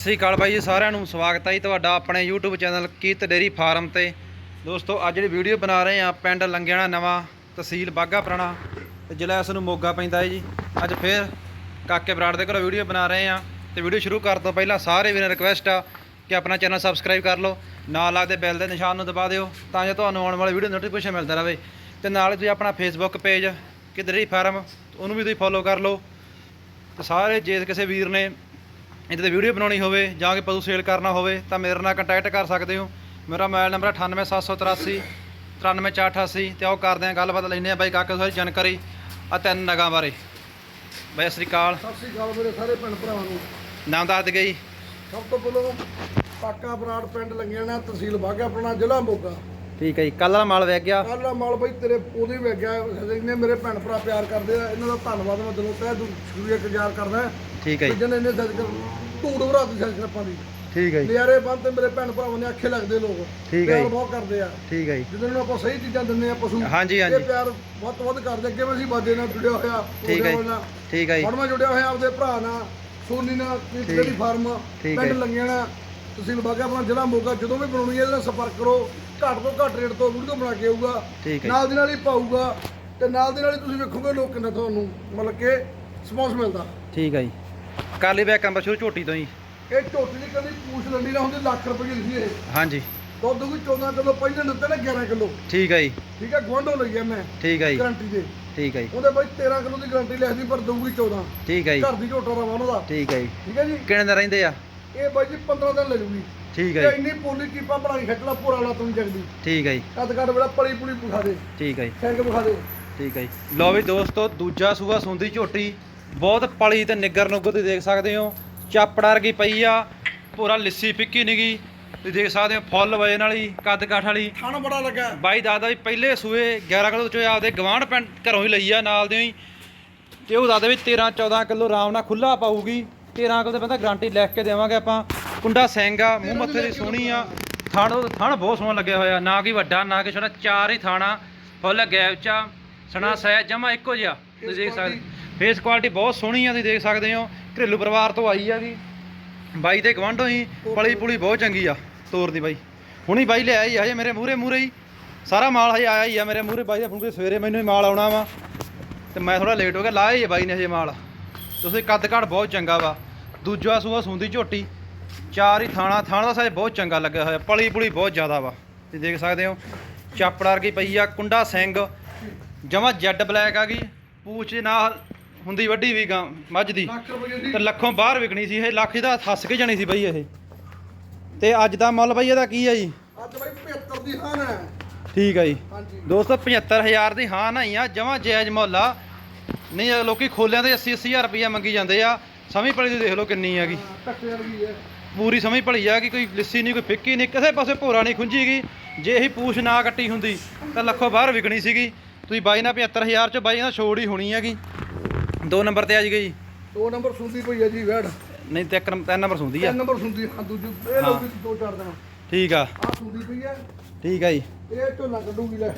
ਸਤਿ ਸ਼੍ਰੀ ਅਕਾਲ ਬਾਈ ਜੀ, ਸਾਰਿਆਂ ਨੂੰ ਸਵਾਗਤ ਹੈ ਜੀ ਤੁਹਾਡਾ ਆਪਣੇ YouTube channel Keet dairy farm ਤੇ। ਦੋਸਤੋ, ਅੱਜ ਜਿਹੜੀ ਵੀਡੀਓ ਬਣਾ ਰਹੇ ਆ ਪਿੰਡ ਲੰਗਿਆਣਾ ਨਵਾਂ, ਤਹਿਸੀਲ ਬਾਗਾ ਪੁਰਾਣਾ ਤੇ ਜ਼ਿਲ੍ਹਾ ਇਸ ਨੂੰ ਮੋਗਾ ਪੈਂਦਾ ਹੈ ਜੀ। ਅੱਜ ਫੇਰ ਕਾਕੇ ਬਰਾੜ ਦੇ ਘਰੋਂ ਵੀਡੀਓ ਬਣਾ ਰਹੇ ਆ ਤੇ ਵੀਡੀਓ ਸ਼ੁਰੂ ਕਰਨ ਤੋਂ ਪਹਿਲਾਂ ਸਾਰੇ ਵੀਰਾਂ ਰਿਕਵੈਸਟ ਆ ਕਿ ਆਪਣਾ ਚੈਨਲ ਸਬਸਕ੍ਰਾਈਬ ਕਰ ਲਓ, ਨਾਲ ਲੱਗਦੇ ਬੈਲ ਦੇ ਨਿਸ਼ਾਨ ਨੂੰ ਦਬਾ ਦਿਓ, ਤਾਂ ਜੋ ਤੁਹਾਨੂੰ ਆਉਣ ਵਾਲੀ ਵੀਡੀਓ ਨੋਟੀਫਿਕੇਸ਼ਨ ਮਿਲਦਾ ਰਹੇ। ਤੇ ਨਾਲ ਹੀ ਤੁਸੀਂ ਆਪਣਾ Facebook page Keet dairy farm, ਉਹਨੂੰ ਵੀ ਤੁਸੀਂ ਫੋਲੋ ਕਰ ਲਓ। ਤੇ ਸਾਰੇ ਜੇ ਕਿਸੇ ਵੀਰ ਨੇ ਇਹਦੇ ਤੇ ਵੀਡੀਓ ਬਣਾਉਣੀ ਹੋਵੇ ਜਾਂ ਕਿ ਪਸ਼ੂ ਸੇਲ ਕਰਨਾ ਹੋਵੇ ਤਾਂ ਮੇਰੇ ਨਾਲ ਕੰਟੈਕਟ ਕਰ ਸਕਦੇ ਹੋ। ਮੇਰਾ ਮੋਬਾਈਲ ਨੰਬਰ 98783 93488 ਤੇ ਆਓ ਕਰਦੇ ਹਾਂ ਗੱਲਬਾਤ ਲੈਂਦੇ ਆ ਬਾਈ ਕਾਕੇ ਸਾਰੀ ਜਾਣਕਾਰੀ ਆ ਤਿੰਨ ਨਗਾਂ ਬਾਰੇ। ਬਾਈ ਸਤਿ ਸ੍ਰੀ ਅਕਾਲ। ਸਤਿ ਸ੍ਰੀ ਅਕਾਲ ਮੇਰੇ ਸਾਰੇ ਭੈਣ ਭਰਾਵਾਂ ਨੂੰ। ਨਾਮ ਦੱਸ ਦੇ ਗਈ ਸਭ ਤੋਂ ਪਹਿਲਾਂ ਪਾਕਾ ਬਰਾੜ ਪਿੰਡ ਲੰਗਿਆਣਾ ਤਹਿਸੀਲ ਬਾਗਾ ਆਪਣਾ ਜ਼ਿਲ੍ਹਾ ਮੋਗਾ। ਠੀਕ ਹੈ ਜੀ ਕੱਲ ਵਾਲਾ ਮਾਲ ਵੇਚ ਗਿਆ। ਕੱਲ੍ਹ ਦਾ ਮਾਲ ਬਈ ਤੇਰੇ ਉਹਦੇ ਵੀ ਗਿਆ। ਇਹਨੇ ਮੇਰੇ ਭੈਣ ਭਰਾ ਪਿਆਰ ਕਰਦੇ ਆ ਇਹਨਾਂ ਦਾ ਧੰਨਵਾਦ ਮੈਂ ਦਿਲੋਂ ਤਹਿ ਦਿਲ ਸ਼ੁਕਰੀਆ ਗੁਜ਼ਾਰ ਕਰਦਾ। ਠੀਕ ਹੈ ਜੀ। ਇਹਨੇ ਸੱਜ ਕਰ ਧੂੜ ਭਰਾ ਦੀ ਆਪਾਂ ਦੀ। ਠੀਕ ਹੈ ਜੀ। ਨਿਆਰੇ ਬੰਦ ਤੇ ਮੇਰੇ ਭੈਣ ਭਰਾਵਾਂ ਨੇ ਅੱਖੇ ਲੱਗਦੇ ਲੋਕ। ਠੀਕ ਹੈ ਪਿਆਰ ਜੀ। ਬਹੁਤ ਕਰਦੇ ਆ। ਠੀਕ ਹੈ ਜੀ। ਜਦੋਂ ਨੂੰ ਆਪਾਂ ਸਹੀ ਚੀਜ਼ਾਂ ਦਿੰਦੇ ਆ ਪਸ਼ੂ। ਹਾਂਜੀ ਇਹ ਪਿਆਰ ਵੱਧ ਤੋਂ ਵੱਧ ਕਰਦੇ। ਅੱਗੇ ਵੀ ਅਸੀਂ ਬਾਜੇ ਨਾਲ ਜੁੜਿਆ ਹੋਇਆ ਠੀਕ ਹੈ ਜੀ। ਉਹਦੇ ਨਾਲ। ਠੀਕ ਹੈ ਜੀ। ਹੁਣ ਮੈਂ ਜੁੜਿਆ ਹੋਇਆ ਆਪਦੇ ਭਰਾ ਨਾਲ ਸੋਨੀ ਨਾਲ ਕਿਹੜੀ ਫਾਰਮ ਠੀਕ ਪਿੰਡ ਹੈ। ਲੰਗਿਆਣਾ। ਤਹਿਸੀਲ ਬਾਗਾ ਆਪਣਾ ਜ਼ਿਲ੍ਹਾ ਮੋਗਾ ਜਦੋਂ ਵੀ ਬਣਾਉਣੀ ਹੈ ਇਹਦੇ ਨਾਲ ਸੰਪਰਕ ਕਰੋ। ਘੱਟ ਤੋਂ ਘੱਟ ਰੇਟ ਤੋਂ ਵੀਡੀਓ ਬਣਾ ਕੇ ਆਊਗਾ। ਠੀਕ ਹੈ ਨਾਲ ਦੀ ਨਾਲ ਹੀ ਪਾਊਗਾ। ਤੇ ਨਾਲ ਦੀ ਨਾਲ ਹੀ ਤੁਸੀਂ ਵੇਖੋਗੇ ਲੋਕ ਕਿੰਨਾ ਤੁਹਾਨੂੰ ਮਤਲਬ ਕਿ ਸਪੌਂਸ ਮਿਲਦਾ। ਠੀਕ ਹੈ ਜੀ। ਕਰ ਲਈ ਬੈਕ ਕੰਬਰ ਸ਼ੁਰੂ ਝੋਟੀ ਤੋਂ ਜੀ ਇਹ ਝੋਟੀ ਦੀ ਕਦੀ ਪੂਛ ਲੰਡੀ ਨਾ ਹੁੰਦੀ ਲੱਖ ਰੁਪਏ ਦੀ ਸੀ ਇਹ ਹਾਂਜੀ ਦੁੱਧ ਕੋਈ 14 ਕਿਲੋ ਪਹਿਲੇ ਦਿੱਤੇ ਨੇ 11 ਕਿਲੋ ਠੀਕ ਹੈ ਜੀ ਠੀਕ ਹੈ ਗਵਾਂਢੋਂ ਲਈ ਆ ਮੈਂ ਠੀਕ ਹੈ ਜੀ ਗਾਰੰਟੀ ਦੇ ਠੀਕ ਹੈ ਜੀ ਉਹਦੇ ਬਾਈ 13 ਕਿਲੋ ਦੀ ਗਾਰੰਟੀ ਲਿਖਦੀ ਪਰ ਦਊਗੀ 14 ਠੀਕ ਹੈ ਜੀ ਘਰ ਦੀ ਝੋਟਾ ਦਾ ਉਹਨਾਂ ਦਾ ਠੀਕ ਹੈ ਜੀ ਠੀਕ ਹੈ ਜੀ ਕਿੰਨੇ ਦਿਨ ਰਹਿੰਦੇ ਆ ਇਹ ਬਾਈ ਜੀ 15 ਦਿਨ ਲੈ ਜੂਗੀ ਠੀਕ ਹੈ ਜੀ ਇੰਨੀ ਪੋਲੀ ਕੀਪਾ ਬਣਾਈ ਖੱਟਲਾ ਪੂਰਾ ਵਾਲਾ ਤੁਮ ਜਗਦੀ ਠੀਕ ਹੈ ਜੀ ਕੱਦ ਕੱਦ ਬੜਾ ਪਲੀ ਪੁਲੀ ਬੁਖਾ ਦੇ ਠੀਕ ਹੈ ਜੀ ਸਿੰਘ ਬੁਖਾ ਦੇ ਠੀਕ ਹੈ ਜੀ ਲਓ ਵੀ ਦੋਸਤੋ ਦੂਜਾ ਸੂਆ ਸੁੰਦੀ ਝੋਟੀ ਬਹੁਤ ਪਲੀ ਤੇ ਨਿੱਗਰ ਨੁੱਗਰ ਤੁਸੀਂ ਦੇਖ ਸਕਦੇ ਹੋ। ਚਾਪੜਾ ਵਰਗੀ ਪਈ ਆ ਪੂਰਾ ਲਿੱਸੀ ਫਿੱਕੀ ਨਿਗੀ। ਤੁਸੀਂ ਦੇਖ ਸਕਦੇ ਹੋ ਫੁੱਲ ਵਜਨ ਵਾਲੀ ਕੱਦ ਕਾਠ ਵਾਲੀ। ਖਾਣਾ ਬੜਾ ਲੱਗਾ। ਬਾਈ ਦਾਦਾ ਵੀ ਪਹਿਲੇ ਸੂਏ 11 ਕਿਲੋ ਚੋਂ ਆਪਦੇ ਗਵਾਂਢ ਪਿੰਡ ਘਰੋਂ ਹੀ ਲਈ ਆ ਨਾਲ ਦੇ ਹੀ। ਤੇ ਉਹ ਦਾਦਾ ਵੀ 13 14 ਕਿਲੋ ਆਰਾਮ ਨਾਲ ਖੁੱਲਾ ਪਾਊਗੀ। 13 ਕਿਲੋ ਤੇ ਬੰਦਾ ਗਾਰੰਟੀ ਲਿਖ ਕੇ ਦੇਵਾਂਗੇ ਆਪਾਂ। ਕੁੰਡਾ ਸਿੰਘ ਆ ਮੂੰਹ ਮੱਥੇ ਦੀ ਸੋਹਣੀ ਆ। ਥਣ ਥਣ ਬਹੁਤ ਸੋਹਣਾ ਲੱਗਿਆ ਹੋਇਆ ਨਾ ਕਿ ਵੱਡਾ ਨਾ ਕਿ ਛੋਟਾ ਚਾਰ ਹੀ ਥਾਣਾ ਫੁੱਲ ਗੈਪ ਚਾ ਸਣਾ ਸਹਿ ਜਮਾ ਇੱਕੋ ਜਿਹਾ। ਤੁਸੀਂ ਦੇਖ ਸਕਦੇ ਫੇਸ ਕੁਆਲਿਟੀ ਬਹੁਤ ਸੋਹਣੀ ਆ, ਤੁਸੀਂ ਦੇਖ ਸਕਦੇ ਹੋ। ਘਰੇਲੂ ਪਰਿਵਾਰ ਤੋਂ ਆਈ ਆ ਹੈਗੀ ਬਾਈ ਦੇ ਗਵਾਂਢੋਂ ਹੀ ਪਲੀ ਪੁਲੀ ਬਹੁਤ ਚੰਗੀ ਆ, ਤੋਰ ਦੀ ਬਾਈ। ਹੁਣੀ ਬਾਈ ਲਿਆਇਆ ਹੀ ਹਜੇ ਮੇਰੇ ਮੂਹਰੇ ਮੂਹਰੇ ਹੀ। ਸਾਰਾ ਮਾਲ ਹਜੇ ਆਇਆ ਹੀ ਆ ਮੇਰੇ ਮੂਹਰੇ, ਬਾਈ ਦਾ ਫੋਨ ਸਵੇਰੇ ਮੈਨੂੰ ਹੀ ਮਾਲ ਆਉਣਾ ਵਾ। ਤੇ ਮੈਂ ਥੋੜਾ ਲੇਟ ਹੋ ਗਿਆ, ਲਾਇਆ ਹੀ ਬਾਈ ਨੇ ਹਜੇ ਮਾਲ। ਤੁਸੀਂ ਕੱਦ ਘੜ ਬਹੁਤ ਚੰਗਾ ਵਾ। ਦੂਜਾ ਸੂਆ ਸੁੰਦੀ ਝੋਟੀ। ਚਾਰ ਹੀ ਥਾਣਾ ਥਾਣਾ ਦਾ ਸਾਇਜ਼ ਬਹੁਤ ਚੰਗਾ ਲੱਗਿਆ ਹੋਇਆ, ਪਲੀ ਪੁਲੀ ਬਹੁਤ ਜ਼ਿਆਦਾ ਵਾ। ਤੁਸੀਂ ਦੇਖ ਸਕਦੇ ਹੋ, ਚਾਪੜਾ ਵਰਗੀ ਪਈ ਆ, ਕੁੰਡਾ ਸਿੰਘ। ਜਮਾ ਜੈਡ ਬਲੈਕ ਆ ਗਈ, ਪੂਛ ਨਾਲ ਹੁੰਦੀ ਵੱਡੀ ਵੀ ਗਾਂ ਮੱਝ ਦੀ ਲੱਖ ਰੁਪਏ ਦੀ ਤੇ ਲੱਖੋਂ ਬਾਹਰ ਵਿਕਣੀ ਸੀ ਇਹ ਲੱਖ ਦਾ ਹੱਸ ਕੇ ਜਾਣੀ ਸੀ ਬਈ ਇਹ। ਤੇ ਅੱਜ ਦਾ ਮੁੱਲ ਬਈ ਇਹਦਾ ਕੀ ਆ ਜੀ? ਅੱਜ ਬਾਈ 75 ਦੀ ਹਾਨ ਹੈ। ਠੀਕ ਆ ਜੀ। ਹਾਂਜੀ। ਦੋਸਤੋ 75000 ਦੀ ਹਾਂ ਨਹੀਂ ਆ ਜਮਾਂ ਜਾਇਜ਼ ਮੁੱਲ ਆ। ਨਹੀਂ ਇਹ ਲੋਕੀ ਖੋਲਿਆਂ ਦੇ 80 80000 ਰੁਪਇਆ ਮੰਗੀ ਜਾਂਦੇ ਆ। ਸਮੀ ਭਲੀ ਦੀ ਦੇਖ ਲਓ ਕਿੰਨੀ ਹੈਗੀ ਟੱਕੇ ਹੈ ਪੂਰੀ ਸਮਝ ਭਲੀ ਆ ਕਿ ਕੋਈ ਲਿੱਸੀ ਨਹੀਂ ਕੋਈ ਫਿੱਕੀ ਨਹੀਂ ਕਿਸੇ ਪਾਸੇ ਭੋਰਾ ਨਹੀਂ ਖੁੰਝੀਗੀ ਜੇ ਇਹੀ ਪੂਛ ਨਾ ਕੱਟੀ ਹੁੰਦੀ ਤਾਂ ਲੱਖੋਂ ਬਾਹਰ ਵਿਕਣੀ ਸੀਗੀ। ਤੁਸੀਂ ਬਾਈ ਨਾਲ 75000 ਚ ਬਾਈ ਨਾਲ ਛੋੜ ਹੀ ਹੋਣੀ ਹੈਗੀ। ਦੋ ਨੰਬਰ ਤੇ ਆ ਜੀ। ਗਈ ਦੋ ਨੰਬਰ ਸੁੰਦੀ ਪਈ ਹੈ ਜੀ ਵੈੜ ਨਹੀਂ ਤੇ ਇੱਕ ਨੰਬਰ ਤਿੰਨ ਨੰਬਰ ਸੁੰਦੀ ਆ। ਤਿੰਨ ਨੰਬਰ ਸੁੰਦੀ ਹਾਂ ਦੂਜੀ ਇਹ ਲੋਕੀ ਦੋ ਚਾਰ ਦਿਨ। ਠੀਕ ਆ। ਆ ਸੁੰਦੀ ਪਈ ਹੈ ਠੀਕ ਆ ਜੀ। ਇਹ ਝੋਨਾ ਕੱਢੂਗੀ ਲੈ।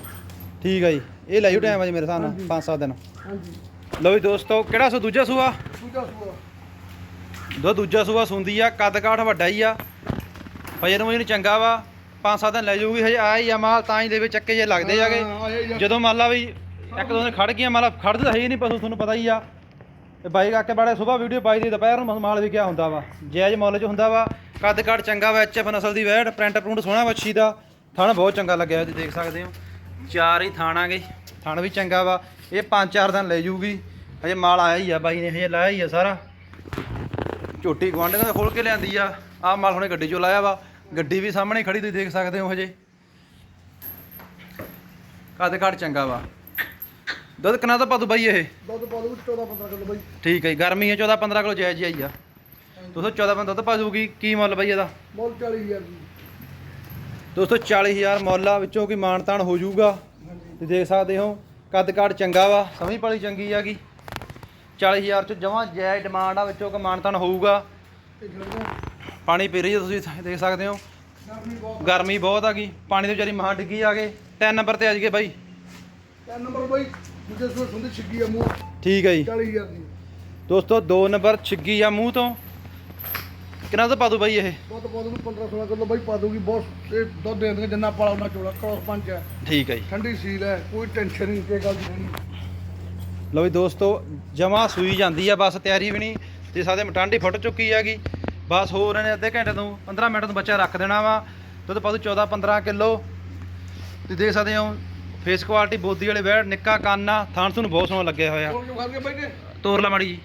ਠੀਕ ਆ ਜੀ। ਇਹ ਲੈ ਜੂ ਟਾਈਮ ਆ ਜੀ ਮੇਰੇ ਹਿਸਾਬ ਨਾਲ 5-7 ਦਿਨ। ਹਾਂਜੀ। ਲਓ ਵੀ ਦੋਸਤੋ ਕਿਹੜਾ ਸੂ ਦੂਜਾ ਸੂਆ? ਦੂਜਾ ਸੂਆ। ਦੋ ਦੂਜਾ ਸੂਆ ਸੁੰਦੀ ਆ ਕੱਦ ਕਾਠ ਵੱਡਾ ਹੀ ਆ। ਵਜਨ ਵਜਨ ਚੰਗਾ ਵਾ। 5-7 ਦਿਨ ਲੈ ਜਾਊਗੀ ਹਜੇ ਆਇਆ ਹੀ ਆ ਮਾਲ ਤਾਂ ਹੀ ਦੇ ਵਿੱਚ ਚੱਕੇ ਜੇ ਲੱਗਦੇ ਜਾਗੇ। ਜਾ- ਜਦੋਂ ਮੰਨ ਲਾ ਵੀ ਇੱਕ ਦੋ ਦਿਨ ਖੜ ਗਈਆਂ ਮੰਨ ਲਾ ਤਾਂ ਹੈ ਹੀ ਨਹੀਂ, ਪਸ਼ੂ ਤੁਹਾਨੂੰ ਪਤਾ ਹੀ ਆ। ਤੇ ਬਾਈ ਕਾਕੇ ਬਾੜੇ ਸਵੇਰ ਵੀਡੀਓ ਪਾਈ ਦੀ, ਦੁਪਹਿਰ ਨੂੰ ਮਾਲ ਵੀ ਕਿਆ ਹੁੰਦਾ ਵਾ। ਜਾਇਜ਼ ਮੁੱਲ 'ਚ ਹੁੰਦਾ ਵਾ। ਕੱਦ ਕਾਠ ਚੰਗਾ ਵਾ ਐਚਐਫ ਨਸਲ ਦੀ ਵੈੜ, ਪ੍ਰਿੰਟ ਪ੍ਰਿੰਟ ਸੋਹਣਾ ਵੱਛੀ ਦਾ। ਥਣ ਬਹੁਤ ਚੰਗਾ ਲੱਗਿਆ, ਤੁਸੀਂ ਦੇਖ ਸਕਦੇ ਹੋ। ਚਾਰ ਹੀ ਥਾਣਾਗੇ ਥਣ ਵੀ ਚੰਗਾ ਵਾ। ਇਹ 5-4 ਦਿਨ ਲੈ ਜੂਗੀ। ਹਜੇ ਮਾਲ ਆਇਆ ਹੀ ਆ ਬਾਈ ਨੇ, ਹਜੇ ਲਾਇਆ ਹੀ ਆ ਸਾਰਾ। ਝੋਟੀ ਗਵਾਂਢੀਆਂ ਨੇ ਖੋਲ ਕੇ ਲਿਆਂਦੀ ਆ। ਆਹ ਮਾਲ ਹੁਣੇ ਗੱਡੀ ਚੋਂ ਲਾਇਆ ਵਾ। ਗੱਡੀ ਵੀ ਸਾਹਮਣੇ ਖੜੀ, ਤੁਸੀਂ ਦੇਖ ਸਕਦੇ ਹੋ ਹਜੇ। ਕੱਦ ਕਾਠ ਚੰਗਾ ਵਾ। ਦੁੱਧ ਕਿੰਨਾ ਤਾਂ ਪਾਦੂ ਬਾਈ ਇਹ? ਦੁੱਧ ਪਾ ਦੂ 14 15 ਕਿਲੋ ਬਾਈ। ਠੀਕ ਹੈ ਜੀ, ਗਰਮੀ ਹੈ 14 15 ਕਿਲੋ ਜਾਇਜ਼ ਹੀ ਆ ਦੋਸਤੋ 14 15 ਦੁੱਧ ਪਾ ਦੂਗੀ ਕੀ ਮੁੱਲ ਬਾਈ ਇਹਦਾ? ਮੁੱਲ 40000 ਦੀ ਦੋਸਤੋ 40000 ਮੁੱਲ ਆ ਵਿੱਚੋਂ ਕੀ ਮਾਨਤਾਨ ਹੋ ਜਾਊਗਾ। ਤੁਸੀਂ ਦੇਖ ਸਕਦੇ ਹੋ ਕੱਦ ਕਾਠ ਚੰਗਾ ਵਾ ਸਮੀ ਪਾਲੀ ਚੰਗੀ ਆਗੀ 40000 ਚ ਜਮਾਂ ਜਾਇਜ਼ ਡਿਮਾਂਡ ਆ ਵਿੱਚੋਂ ਕੀ ਮਾਨਤਾਨ ਹੋਊਗਾ। ਤੇ ਪਾਣੀ ਪੀ ਰਹੀ ਹੈ ਤੁਸੀਂ ਦੇਖ ਸਕਦੇ ਹੋ। ਗਰਮੀ ਬਹੁਤ ਬਹੁਤ ਆਗੀ ਪਾਣੀ ਦੇ ਵਿਚਾਰੀ ਮਹਾਂ ਡਿੱਗੀ ਆ ਗਏ ਤਿੰਨ ਨੰਬਰ ਤੇ ਆ ਜੀਏ ਬਾਈ। ਤਿੰਨ ਨੰਬਰ ਬਾਈ। ਦੂਜੇ ਸੂਏ ਸੁੰਦੀ ਛਿੱਗੀ ਆ ਮੂੰਹ। ਠੀਕ ਹੈ ਜੀ। 40000 ਦੀ। ਦੋਸਤੋ 2 ਨੰਬਰ ਛਿੱਗੀ ਆ ਮੂੰਹ ਤੋਂ। ਕਿੰਨਾ ਦੁੱਧ ਪਾ ਦੂ ਬਾਈ ਇਹ? ਦੁੱਧ ਬਹੁਤ ਨੂੰ 15 16 ਕਿਲੋ ਬਾਈ ਪਾ ਦੂਗੀ ਬਹੁਤ ਇਹ ਦੁੱਧ ਦੇ ਦਿੰਦੇ ਜਿੰਨਾ ਪਾਲਾ ਉਹਨਾਂ ਚੋਲਾ ਕ੍ਰੋਸ ਪੰਚ ਹੈ ਠੀਕ ਹੈ ਜੀ। ਠੰਡੀ ਸੀਲ ਹੈ ਕੋਈ ਟੈਨਸ਼ਨ ਨਹੀਂ ਤੇ ਗੱਲ ਦੀ ਨਹੀਂ। ਲਓ ਜੀ ਦੋਸਤੋ ਜਮਾ ਸੂਈ ਜਾਂਦੀ ਆ ਬਸ ਤਿਆਰੀ ਵੀ ਨਹੀਂ ਤੇ ਸਾਡੇ ਮਟਾਂਡੀ ਫੁੱਟ ਚੁੱਕੀ ਹੈਗੀ। ਬਸ ਹੋਰ ਇਹਨੇ ਅੱਧੇ ਘੰਟੇ ਤੋਂ 15 ਮਿੰਟ ਤੋਂ ਬੱਚਾ ਰੱਖ ਦੇਣਾ ਵਾ। ਦੁੱਧ ਪਾ ਦੂ 14 15 ਕਿਲੋ। ਤੇ ਦੇਖ ਸਕਦੇ ਹੋ ਫੇਸ ਕੁਆਲਿਟੀ ਬੋਦੀ ਵਾਲੇ ਬੈੜ ਨਿੱਕਾ ਕੰਨ ਥਾਣ ਤੁਹਾਨੂੰ ਬਹੁਤ ਸੋਹਣਾ ਲੱਗਿਆ ਹੋਇਆ। ਤੋਰ ਲਾ ਮਾੜੀ ਜੀ।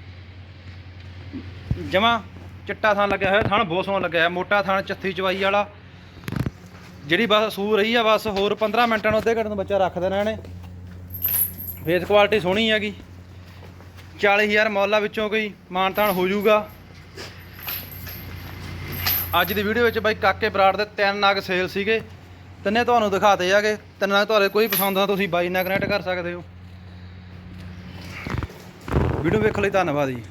ਜਮਾ ਚਿੱਟਾ ਥਾਣ ਲੱਗਿਆ ਹੋਇਆ ਥਾਣ ਬਹੁਤ ਸੋਹਣਾ ਲੱਗਿਆ ਮੋਟਾ ਥਾਣ ਚੱਥੀ ਚਵਾਈ ਵਾਲਾ। ਜਿਹੜੀ ਬਸ ਸੂ ਰਹੀ ਆ ਬਸ ਹੋਰ 15 ਮਿੰਟਾਂ ਨੂੰ ਅੱਧੇ ਘੰਟੇ ਨੂੰ ਬੱਚਾ ਰੱਖ ਦੇਣਾ ਇਹਨੇ। ਫੇਸ ਕੁਆਲਿਟੀ ਸੋਹਣੀ ਹੈਗੀ। 40000 ਮੌਲਾ ਵਿੱਚੋਂ ਕੋਈ ਮਾਨਤਾਨ ਹੋ ਜਾਊਗਾ। ਅੱਜ ਦੀ ਵੀਡੀਓ ਵਿੱਚ ਬਾਈ ਕਾਕੇ ਬਰਾੜ ਦੇ ਤਿੰਨ ਨਗ ਸੇਲ ਸੀਗੇ। ਤਿੰਨੇ ਤੁਹਾਨੂੰ ਦਿਖਾਤੇ ਜਾਗੇ ਤਿੰਨਾਂ ਤੁਹਾਡੇ ਕੋਈ ਪਸੰਦ ਆ ਤੁਸੀਂ ਬਾਈ ਨਾਲ ਕਨੈਕਟ ਕਰ ਸਕਦੇ ਹੋ। ਵੀਡੀਓ ਵੇਖਣ ਲਈ ਧੰਨਵਾਦ ਜੀ।